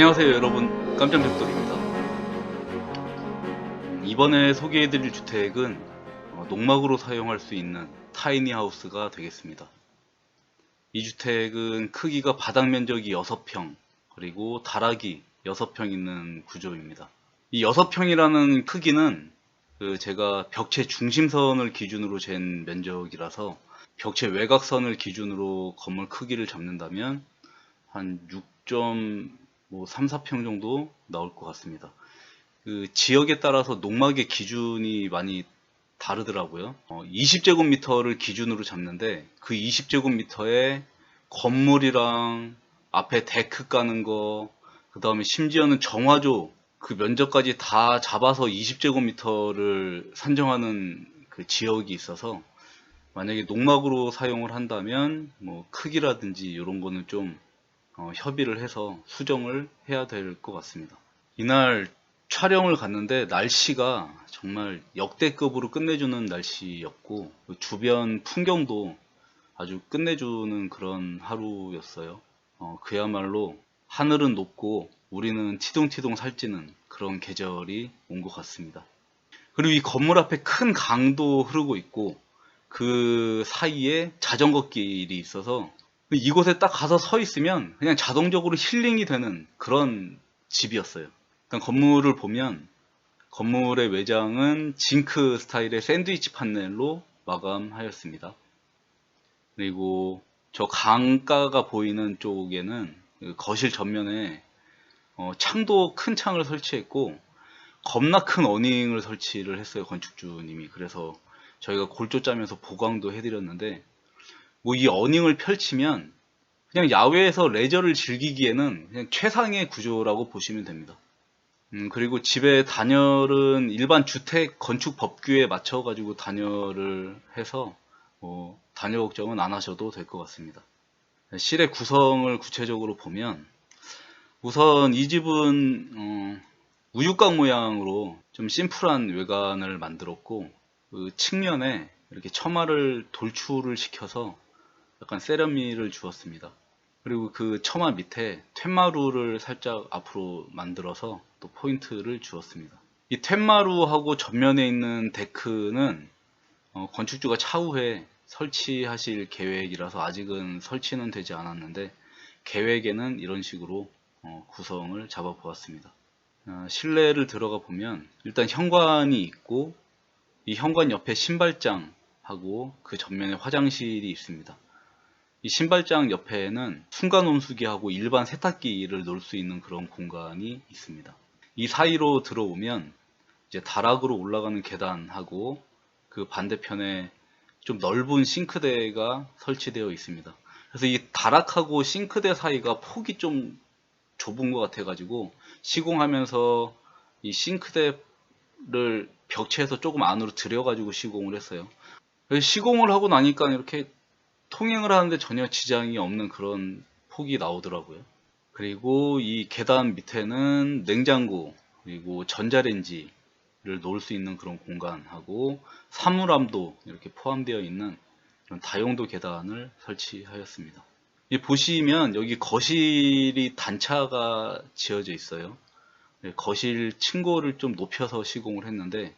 안녕하세요 여러분. 깜짝벽돌입니다. 음, 이번에 소개해드릴 주택은 어, 농막으로 사용할 수 있는 타이니 하우스가 되겠습니다. 이 주택은 크기가 바닥 면적이 6평 그리고 다락이 6평 있는 구조입니다. 이 6평이라는 크기는 그 제가 벽체 중심선을 기준으로 잰 면적이라서 벽체 외곽선을 기준으로 건물 크기를 잡는다면 한 6점 뭐 3, 4평 정도 나올 것 같습니다. 그 지역에 따라서 농막의 기준이 많이 다르더라고요. 어, 20제곱미터를 기준으로 잡는데 그 20제곱미터에 건물이랑 앞에 데크 까는 거, 그 다음에 심지어는 정화조 그 면적까지 다 잡아서 20제곱미터를 산정하는 그 지역이 있어서 만약에 농막으로 사용을 한다면 뭐 크기라든지 이런 거는 좀 어, 협의를 해서 수정을 해야 될 것 같습니다. 이날 촬영을 갔는데 날씨가 정말 역대급으로 끝내주는 날씨였고 그 주변 풍경도 아주 끝내주는 그런 하루였어요. 어, 그야말로 하늘은 높고 우리는 티동티동 살찌는 그런 계절이 온 것 같습니다. 그리고 이 건물 앞에 큰 강도 흐르고 있고 그 사이에 자전거 길이 있어서 이곳에 딱 가서 서 있으면 그냥 자동적으로 힐링이 되는 그런 집이었어요. 일단 건물을 보면 건물의 외장은 징크 스타일의 샌드위치 판넬로 마감하였습니다. 그리고 저 강가가 보이는 쪽에는 그 거실 전면에 어, 창도 큰 창을 설치했고 겁나 큰 어닝을 설치를 했어요 건축주님이 그래서 저희가 골조 짜면서 보강도 해드렸는데 뭐 이 어닝을 펼치면 그냥 야외에서 레저를 즐기기에는 그냥 최상의 구조라고 보시면 됩니다. 음, 그리고 집의 단열은 일반 주택 건축 법규에 맞춰 가지고 단열을 해서 뭐 단열 걱정은 안 하셔도 될 것 같습니다. 실의 구성을 구체적으로 보면 우선 이 집은 어, 우유곽 모양으로 좀 심플한 외관을 만들었고 그 측면에 이렇게 처마를 돌출을 시켜서 약간 세련미를 주었습니다. 그리고 그 처마 밑에 텐마루를 살짝 앞으로 만들어서 또 포인트를 주었습니다. 이 텐마루하고 전면에 있는 데크는 어, 건축주가 차후에 설치하실 계획이라서 아직은 설치는 되지 않았는데 계획에는 이런 식으로 어, 구성을 잡아 보았습니다. 어, 실내를 들어가 보면 일단 현관이 있고 이 현관 옆에 신발장하고 그 전면에 화장실이 있습니다. 이 신발장 옆에는 순간 온수기하고 일반 세탁기를 놓을 수 있는 그런 공간이 있습니다. 이 사이로 들어오면 이제 다락으로 올라가는 계단하고 그 반대편에 좀 넓은 싱크대가 설치되어 있습니다. 그래서 이 다락하고 싱크대 사이가 폭이 좀 좁은 것 같아가지고 시공하면서 이 싱크대를 벽체에서 조금 안으로 들여가지고 시공을 했어요. 시공을 하고 나니까 이렇게 통행을 하는데 전혀 지장이 없는 그런 폭이 나오더라고요. 그리고 이 계단 밑에는 냉장고 그리고 전자레인지를 놓을 수 있는 그런 공간하고 사물함도 이렇게 포함되어 있는 그런 다용도 계단을 설치하였습니다. 이 보시면 여기 거실이 단차가 지어져 있어요. 네, 거실 층고를 좀 높여서 시공을 했는데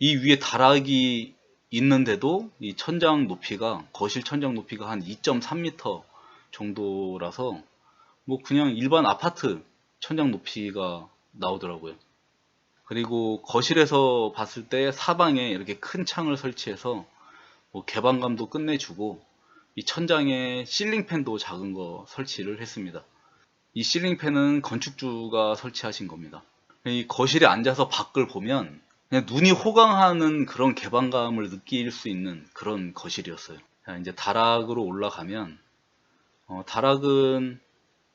이 위에 다락이 있는데도 이 천장 높이가 거실 천장 높이가 한 2.3m 정도라서 뭐 그냥 일반 아파트 천장 높이가 나오더라고요. 그리고 거실에서 봤을 때 사방에 이렇게 큰 창을 설치해서 뭐 개방감도 끝내주고 이 천장에 실링팬도 작은 거 설치를 했습니다. 이 실링팬은 건축주가 설치하신 겁니다. 이 거실에 앉아서 밖을 보면 그냥 눈이 호강하는 그런 개방감을 느낄 수 있는 그런 거실이었어요. 자, 이제 다락으로 올라가면 어, 다락은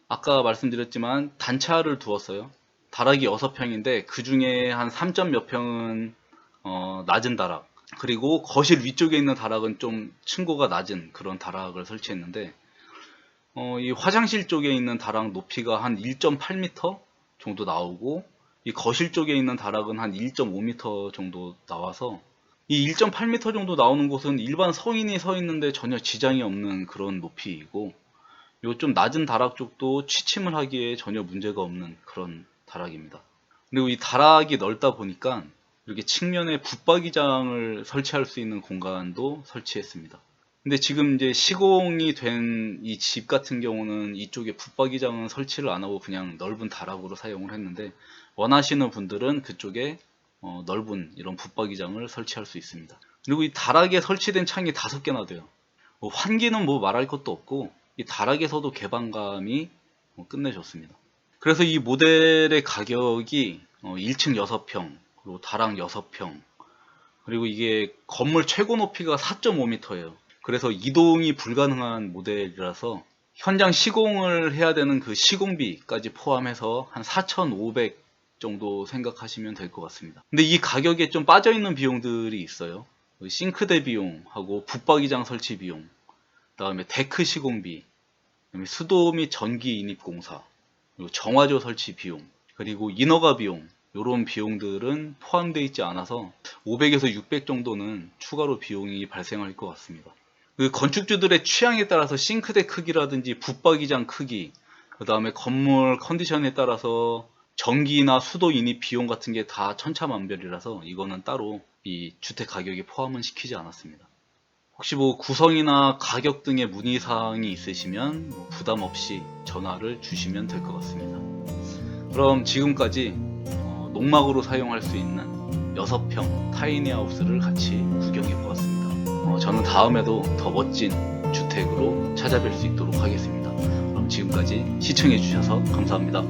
아까 말씀드렸지만 단차를 두었어요. 다락이 6평인데 그 중에 한 3점 몇 평은 어, 낮은 다락 그리고 거실 위쪽에 있는 다락은 좀 층고가 낮은 그런 다락을 설치했는데 어, 이 화장실 쪽에 있는 다락 높이가 한 1.8m 정도 나오고 이 거실 쪽에 있는 다락은 한 1.5m 정도 나와서 이 1.8m 정도 나오는 곳은 일반 성인이 서 있는데 전혀 지장이 없는 그런 높이이고 요 좀 낮은 다락 쪽도 취침을 하기에 전혀 문제가 없는 그런 다락입니다. 그리고 이 다락이 넓다 보니까 이렇게 측면에 붙박이장을 설치할 수 있는 공간도 설치했습니다. 근데 지금 이제 시공이 된 이 집 같은 경우는 이쪽에 붙박이장은 설치를 안 하고 그냥 넓은 다락으로 사용을 했는데 원하시는 분들은 그쪽에 어, 넓은 이런 붙박이장을 설치할 수 있습니다. 그리고 이 다락에 설치된 창이 다섯 개나 돼요. 뭐 환기는 뭐 말할 것도 없고 이 다락에서도 개방감이 어, 끝내줬습니다. 그래서 이 모델의 가격이 어, 1층 6평, 그리고 다락 6평, 그리고 이게 건물 최고 높이가 4.5m예요. 그래서 이동이 불가능한 모델이라서 현장 시공을 해야 되는 그 시공비까지 포함해서 한 4,500 정도 생각하시면 될 것 같습니다. 근데 이 가격에 좀 빠져있는 비용들이 있어요. 그 싱크대 비용하고 붙박이장 설치 비용, 그 다음에 데크 시공비, 그다음에 수도 및 전기 인입 공사, 그리고 정화조 설치 비용, 그리고 인허가 비용 이런 비용들은 포함되어 있지 않아서 500에서 600 정도는 추가로 비용이 발생할 것 같습니다. 그 건축주들의 취향에 따라서 싱크대 크기라든지 붙박이장 크기, 그 다음에 건물 컨디션에 따라서 전기나 수도 인입 비용 같은 게 다 천차만별이라서 이거는 따로 이 주택 가격에 포함은 시키지 않았습니다. 혹시 뭐 구성이나 가격 등의 문의 사항이 있으시면 뭐 부담 없이 전화를 주시면 될 것 같습니다. 그럼 지금까지 어, 농막으로 사용할 수 있는 6평 타이니하우스를 같이 구경해 보았습니다. 다음에도 더 멋진 주택으로 찾아뵐 수 있도록 하겠습니다. 그럼 지금까지 시청해 주셔서 감사합니다.